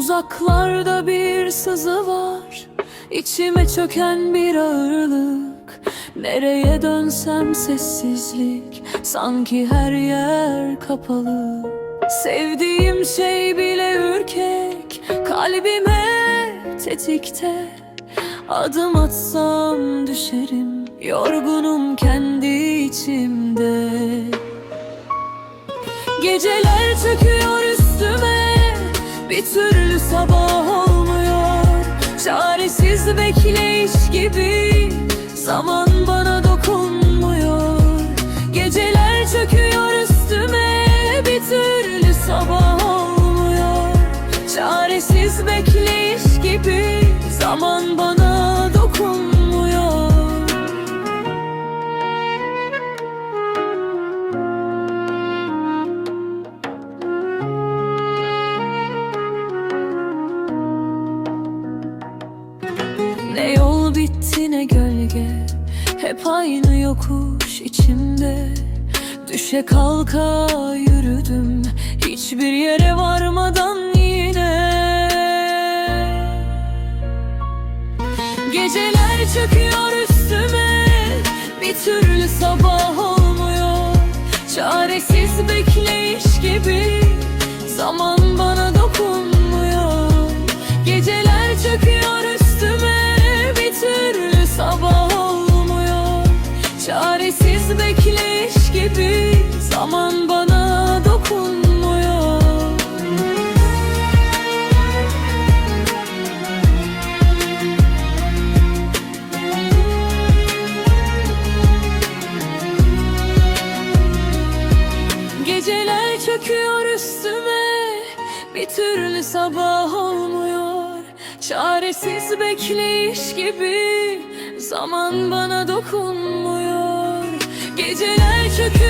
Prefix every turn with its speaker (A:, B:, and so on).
A: Kulaklarda bir sızı var. İçime çöken bir ağırlık. Nereye dönsem sessizlik. Sanki her yer kapalı. Sevdiğim şey bile ürkek. Kalbime tetikte. Adım atsam düşerim. Yorgunum kendi içimde. Geceler çöküyor Bir türlü sabah olmuyor. Çaresiz bekleyiş gibi Zaman bana dokunmuyor. Geceler çöküyor üstüme Bir türlü sabah olmuyor. Çaresiz bekleyiş gibi Zaman bana dokunmuyor yol bitti ne gölge Hep aynı yokuş içimde. Düşe kalka yürüdüm Hiçbir yere varmadan yine. Geceler çöküyor üstüme Bir türlü sabah olmuyor. Çaresiz bekleyiş gibi Zaman bana dokunmuyor çöküyor üstüme. Bir türlü sabah olmuyor. Çaresiz bekleyiş gibi Zaman bana dokunmuyor. Geceler çöküyor